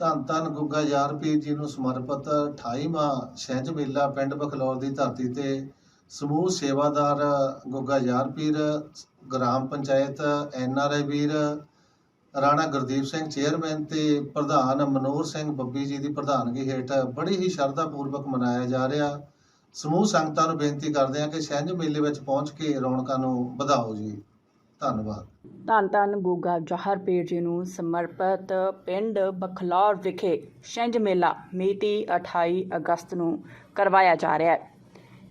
ਧੰਨ ਧੰਨ ਗੁੱਗਾ ਯਾਰਪੀਰ ਜੀ ਨੂੰ ਸਮਰਪਿਤ 28ਵਾਂ ਸਹਿਜ ਮੇਲਾ ਪਿੰਡ ਬਖਲੌਰ ਦੀ ਧਰਤੀ ਤੇ ਸਮੂਹ ਸੇਵਾਦਾਰ ਗੁੱਗਾ ਯਾਰ ਪੀਰ, ਗ੍ਰਾਮ ਪੰਚਾਇਤ ਆਈ ਵੀਰ, ਰਾਣਾ ਗੁਰਦੀਪ ਸਿੰਘ ਚੇਅਰਮੈਨ ਤੇ ਪ੍ਰਧਾਨ ਮਨੋਹਰ ਸਿੰਘ ਬੱਬੀ ਜੀ ਦੀ ਪ੍ਰਧਾਨਗੀ ਹੇਠ ਬੜੀ ਹੀ ਸ਼ਰਧਾ ਪੂਰਵਕ ਮਨਾਇਆ ਜਾ ਰਿਹਾ। ਸਮੂਹ ਸੰਗਤਾਂ ਨੂੰ ਬੇਨਤੀ ਕਰਦੇ ਹਾਂ ਕਿ ਸਹਿਜ ਮੇਲੇ ਵਿੱਚ ਪਹੁੰਚ ਕੇ ਰੌਣਕਾਂ ਨੂੰ ਵਧਾਓ ਜੀ। ਧੰਨਵਾਦ। ਧੰਨ ਧੰਨ ਗੋਗਾ ਜਹਰ ਪੀਰ ਜੀ ਨੂੰ ਸਮਰਪਿਤ ਪਿੰਡ ਬਖਲੌਰ ਵਿਖੇ ਛਿੰਝ ਮੇਲਾ ਮਿਤੀ 28 ਅਗਸਤ ਨੂੰ ਕਰਵਾਇਆ ਜਾ ਰਿਹਾ ਹੈ।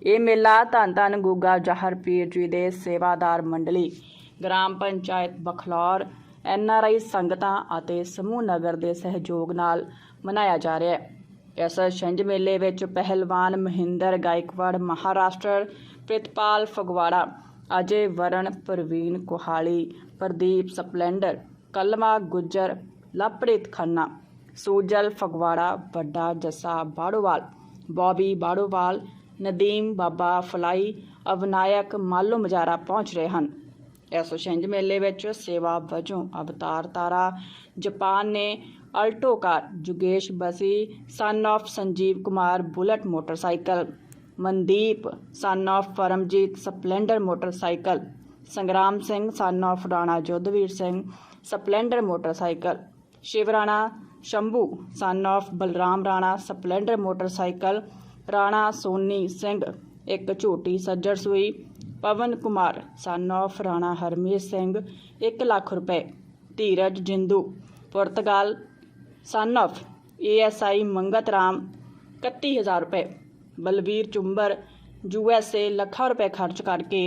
ਇਹ ਮੇਲਾ ਧੰਨ ਧੰਨ ਗੂਗਾ ਜਹਰ ਪੀਰ ਜੀ ਦੇ ਸੇਵਾਦਾਰ ਮੰਡਲੀ, gram panchayat Bakhlaur, N R I ਸੰਗਤਾਂ ਅਤੇ ਸਮੂਹ ਨਗਰ ਦੇ ਸਹਿਯੋਗ ਨਾਲ ਮਨਾਇਆ ਜਾ ਰਿਹਾ ਹੈ। ਇਸ ਛਿੰਝ ਮੇਲੇ ਵਿੱਚ ਪਹਿਲਵਾਨ ਮਹਿੰਦਰ ਗਾਇਕਵਾੜ, ਮਹਾਰਾਸ਼ਟਰ ਪ੍ਰਿਤਪਾਲ ਫਗਵਾੜਾ ਅਜੇ ਵਰਣ ਪ੍ਰਵੀਨ ਕੋਹਾਲੀ, ਪ੍ਰਦੀਪ ਸਪਲੈਂਡਰ, ਕਲਮਾ ਗੁੱਜਰ ਲਪੜਿਤ ਖੰਨਾ, ਸੂਜਲ ਫਗਵਾੜਾ, ਵੱਡਾ ਜੱਸਾ ਬਾੜੋਵਾਲ, ਬੌਬੀ ਬਾੜੋਵਾਲ, ਨਦੀਮ ਬਾਬਾ ਫਲਾਈ, ਅਵਨਾਇਕ ਮਾਲੋ ਮਜਾਰਾ ਪਹੁੰਚ ਰਹੇ ਹਨ। ਇਸ ਛਿੰਝ ਮੇਲੇ ਵਿੱਚ ਸੇਵਾ ਵਜੋਂ ਅਵਤਾਰ ਤਾਰਾ, ਜਾਪਾਨ ਨੇ Alto car ਜੁਗੇਸ਼ Bassi son of Sanjeev Kumar Bullet motorcycle Mandeep son of Paramjit Splendor motorcycle Sangram Singh son of Rana Jodhvir Singh Splendor motorcycle Shiv Rana Shambhu son of Balram Rana Splendor motorcycle Rana Soni Singh ਇੱਕ ਝੋਟੀ ਸੱਜਰ ਸੂਈ ਪਵਨ ਕੁਮਾਰ ਸਨ of Rana Harmeet Singh 1 lakh ਰੁਪਏ ਧੀਰਜ ਜਿੰਦੂ ਪੁਰਤਗਾਲ son of ASI Mangat Ram 31000 ਰੁਪਏ Balvir Chumber USA ਲੱਖਾਂ ਰੁਪਏ ਖਰਚ ਕਰਕੇ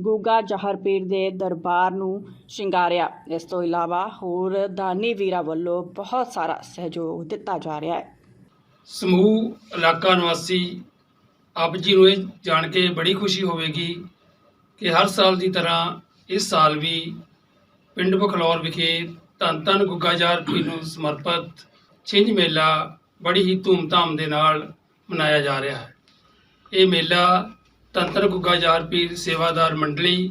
ਗੂਗਾ ਜਹਰਪੀਰ ਦੇ ਦਰਬਾਰ ਨੂੰ ਸ਼ਿੰਗਾਰਿਆ। ਇਸ ਤੋਂ ਇਲਾਵਾ ਹੋਰ ਦਾਨੀ ਵੀਰਾਂ ਵੱਲੋਂ ਬਹੁਤ ਸਾਰਾ ਸਹਿਯੋਗ ਦਿੱਤਾ ਜਾ ਰਿਹਾ ਹੈ। ਸਮੂਹ, ਇਲਾਕਾ ਨਿਵਾਸੀ, ਆਪ ਜੀ ਨੂੰ ਇਹ ਜਾਣ ਕੇ ਬੜੀ ਖੁਸ਼ੀ ਹੋਵੇਗੀ ਕਿ ਹਰ ਸਾਲ ਦੀ ਤਰ੍ਹਾਂ ਇਸ ਸਾਲ ਵੀ ਪਿੰਡ ਬਖਲੌਰ ਵਿਖੇ ਧੰਨ ਧੰਨ ਗੁੱਗਾ ਜ਼ਹਰ ਪੀਰ ਨੂੰ ਸਮਰਪਿਤ ਛਿੰਝ ਮੇਲਾ ਬੜੀ ਹੀ ਧੂਮਧਾਮ ਦੇ ਨਾਲ ਮਨਾਇਆ ਜਾ ਰਿਹਾ ਹੈ। ਇਹ ਮੇਲਾ ਤੰਤਰ ਗੁੱਗਾ ਜਾਰ ਪੀਰ ਸੇਵਾਦਾਰ ਮੰਡਲੀ,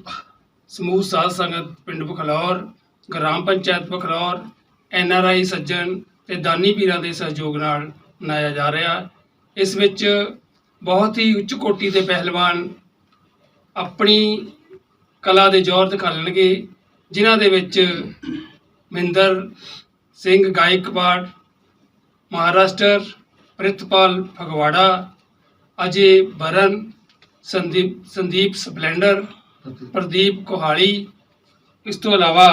ਸਮੂਹ ਸਾਧ ਸੰਗਤ ਪਿੰਡ Bakhlaur, gram panchayat Bakhlaur, N R I ਸੱਜਣ ਤੇ ਦਾਨੀ ਪੀਰਾਂ ਦੇ ਸਹਿਯੋਗ ਨਾਲ ਮਨਾਇਆ ਜਾ ਰਿਹਾ ਇਸ ਵਿੱਚ ਬਹੁਤ ਹੀ ਉੱਚ ਕੋਟੀ ਦੇ ਪਹਿਲਵਾਨ ਆਪਣੀ ਕਲਾ ਦੇ ਜ਼ੋਰ ਦਿਖਾਣਗੇ ਜਿਨ੍ਹਾਂ ਦੇ ਵਿੱਚ ਮਹਿੰਦਰ ਸਿੰਘ ਗਾਇਕਵਾੜ, ਮਹਾਰਾਸ਼ਟਰ ਪ੍ਰਿਤਪਾਲ ਫਗਵਾੜਾ ਅਜੇ ਬਰਨ ਸੰਦੀਪ ਸੰਦੀਪ ਸਪਲੈਂਡਰ ਪ੍ਰਦੀਪ। ਕੋਹਾਲੀ। ਇਸ ਤੋਂ ਇਲਾਵਾ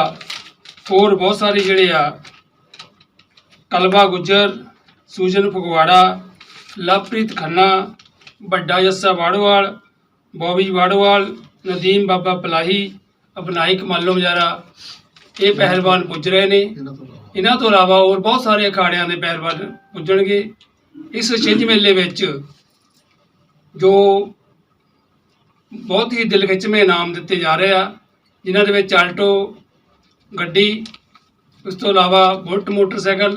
ਹੋਰ ਬਹੁਤ ਸਾਰੇ ਜਿਹੜੇ ਆ ਕਲਬਾ ਗੁੱਜਰ ਸੂਜਨ ਫਗਵਾੜਾ ਲਵਪ੍ਰੀਤ ਖੰਨਾ ਵੱਡਾ ਜੱਸਾ ਵਾੜੋਵਾਲ ਬੋਬੀ ਵਾੜੋਵਾਲ ਨਦੀਮ ਬਾਬਾ ਪਲਾਹੀ ਅਬਨਾਇਕ ਮਾਲੋ ਮਜਾਰਾ ਇਹ ਪਹਿਲਵਾਨ ਪੁੱਜ ਰਹੇ ਨੇ। ਇਹਨਾਂ ਤੋਂ ਇਲਾਵਾ ਹੋਰ ਬਹੁਤ ਸਾਰੇ ਅਖਾੜਿਆਂ ਦੇ ਪਹਿਲਵਾਨ ਪੁੱਜਣਗੇ। ਇਸ ਛਿੰਝ ਮੇਲੇ ਵਿੱਚ ਜੋ ਬਹੁਤ ਹੀ ਦਿਲ ਇਨਾਮ ਦਿੱਤੇ ਜਾ ਰਹੇ ਆ, ਜਿਨ੍ਹਾਂ ਦੇ ਵਿੱਚ ਆਲਟੋ, ਗੱਡੀ, ਉਸ ਤੋਂ ਇਲਾਵਾ ਬੁਲਟ ਮੋਟਰਸਾਈਕਲ,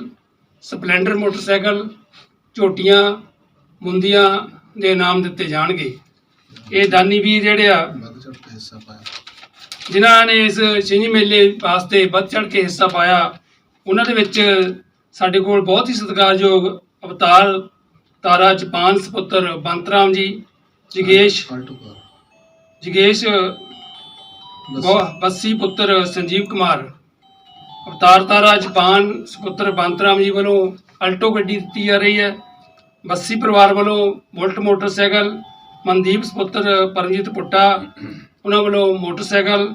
ਸਪਲੈਂਡਰ ਮੋਟਰਸਾਈਕਲ, ਝੋਟੀਆਂ, ਮੁੰਦੀਆਂ ਦੇ ਇਨਾਮ ਦਿੱਤੇ ਜਾਣਗੇ। ਇਹ ਦਾਨੀ ਵੀਰ ਜਿਹੜੇ ਆ, ਜਿਨ੍ਹਾਂ ਨੇ ਇਸ ਛਿੰਝ ਮੇਲੇ ਵਾਸਤੇ ਵੱਧ ਚੜ੍ਹ ਕੇ ਹਿੱਸਾ ਪਾਇਆ, ਉਹਨਾਂ ਦੇ ਵਿੱਚ ਸਾਡੇ ਕੋਲ ਬਹੁਤ ਹੀ ਸਤਿਕਾਰਯੋਗ ਅਵਤਾਰ ਤਾਰਾ ਜਪਾਨ ਸੁਪੁੱਤਰ ਬੰਤਰਾਮ ਜੀ ਜਗੇਸ਼ ਜਗੇਸ਼ ਬੱਸੀ। ਪੁੱਤਰ ਸੰਜੀਵ ਕੁਮਾਰ ਅਵਤਾਰ ਤਾਰਾ ਜਪਾਨ ਸੁਪੁੱਤਰ ਬੰਤਰਾਮ ਜੀ ਵੱਲੋਂ ਅਲਟੋ ਗੱਡੀ ਦਿੱਤੀ ਜਾ ਰਹੀ ਹੈ। ਬੱਸੀ ਪਰਿਵਾਰ ਵੱਲੋਂ ਬੁਲਟ ਮੋਟਰਸਾਈਕਲ ਮਨਦੀਪ ਸੁਪੁੱਤਰ ਪਰਮਜੀਤ ਪੁੱਟਾ ਉਹਨਾਂ ਵੱਲੋਂ ਮੋਟਰਸਾਈਕਲ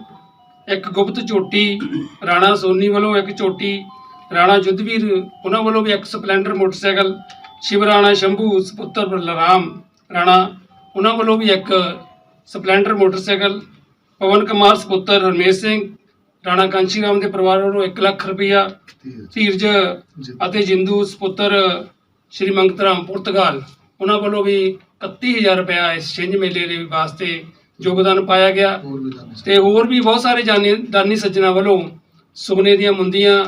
ਇੱਕ ਗੁਪਤ ਝੋਟੀ ਰਾਣਾ ਸੋਨੀ ਵੱਲੋਂ ਇੱਕ ਝੋਟੀ ਰਾਣਾ ਜੁੱਧਵੀਰ ਉਹਨਾਂ ਵੱਲੋਂ ਵੀ ਇੱਕ ਸਪਲੈਂਡਰ ਮੋਟਰਸਾਈਕਲ ਸ਼ਿਵ ਰਾਣਾ ਸ਼ੰਭੂ ਸੁਪੁੱਤਰ ਬਲਰਾਮ ਰਾਣਾ ਉਹਨਾਂ ਵੱਲੋਂ ਵੀ ਇੱਕ ਸਪਲੈਂਡਰ ਮੋਟਰਸਾਈਕਲ ਪਵਨ ਕੁਮਾਰ ਸੁਪੁੱਤਰ ਹਰਮੇਸ਼ ਸਿੰਘ ਰਾਣਾ ਕਾਂਚੀ ਰਾਮ ਦੇ ਪਰਿਵਾਰ ਵੱਲੋਂ 1 ਲੱਖ ਰੁਪਈਆ ਧੀਰਜ ਅਤੇ ਜਿੰਦੂ ਸੁਪੁੱਤਰ ਸ਼੍ਰੀ ਮੰਗਤ ਰਾਮ ਪੁਰਤਗਾਲ ਉਹਨਾਂ ਵੱਲੋਂ ਵੀ 31000 ਰੁਪਇਆ ਇਸ ਛਿੰਝ ਮੇਲੇ ਦੇ ਵਾਸਤੇ ਯੋਗਦਾਨ ਪਾਇਆ ਗਿਆ। ਤੇ ਹੋਰ ਵੀ ਬਹੁਤ ਸਾਰੇ ਜਾਨੀ ਦਾਨੀ ਸੱਜਣਾ ਵੱਲੋਂ ਸੁਪਨੇ ਦੀਆਂ ਮੁੰਦੀਆਂ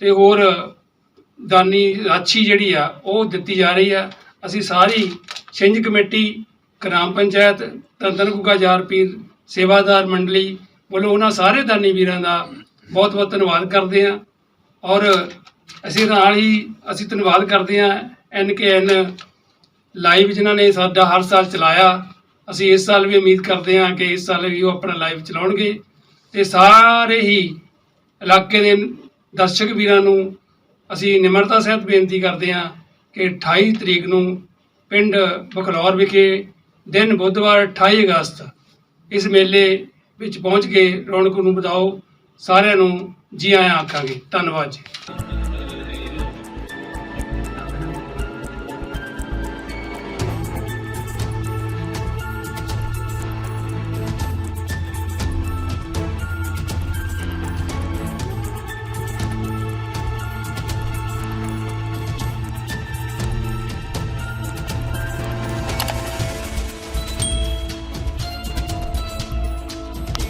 ਤੇ ਹੋਰ ਦਾਨੀ ਰਾਛੀ ਜਿਹੜੀ ਆ, ਉਹ ਦਿੱਤੀ ਜਾ ਰਹੀ ਆ। ਅਸੀਂ ਸਾਰੀ ਛਿੰਝ ਕਮੇਟੀ, ਗ੍ਰਾਮ ਪੰਚਾਇਤ ਤੰਤਨ ਗੁੱਗਾ ਜਾਰ ਪੀਰ, ਸੇਵਾਦਾਰ ਮੰਡਲੀ ਵੱਲੋਂ ਉਹਨਾਂ ਸਾਰੇ ਦਾਨੀ ਵੀਰਾਂ ਦਾ ਬਹੁਤ ਬਹੁਤ ਧੰਨਵਾਦ ਕਰਦੇ ਹਾਂ। ਔਰ ਅਸੀਂ ਨਾਲ ਹੀ ਅਸੀਂ ਧੰਨਵਾਦ ਕਰਦੇ ਹਾਂ ਐਨ ਲਾਈਵ ਜਿਨ੍ਹਾਂ ਨੇ ਸਾਡਾ ਹਰ ਸਾਲ ਚਲਾਇਆ। ਅਸੀਂ ਇਸ ਸਾਲ ਵੀ ਉਮੀਦ ਕਰਦੇ ਹਾਂ ਕਿ ਇਸ ਸਾਲ ਵੀ ਉਹ ਆਪਣਾ ਲਾਈਵ ਚਲਾਉਣਗੇ। ਤੇ ਸਾਰੇ ਹੀ ਇਲਾਕੇ ਦੇ ਦਰਸ਼ਕ ਵੀਰਾਂ ਨੂੰ ਅਸੀਂ ਨਿਮਰਤਾ ਸਹਿਤ ਬੇਨਤੀ ਕਰਦੇ ਹਾਂ ਕਿ 28 ਤਰੀਕ ਨੂੰ ਪਿੰਡ ਬਖਲੌਰ ਵਿਖੇ ਦਿਨ ਬੁੱਧਵਾਰ 28 ਅਗਸਤ ਇਸ ਮੇਲੇ ਵਿੱਚ ਪਹੁੰਚ ਕੇ ਰੌਣਕ ਨੂੰ ਵਧਾਓ, ਸਾਰਿਆਂ ਨੂੰ ਜੀ ਆਇਆਂ ਆਖਾਂਗੇ। ਧੰਨਵਾਦ ਜੀ।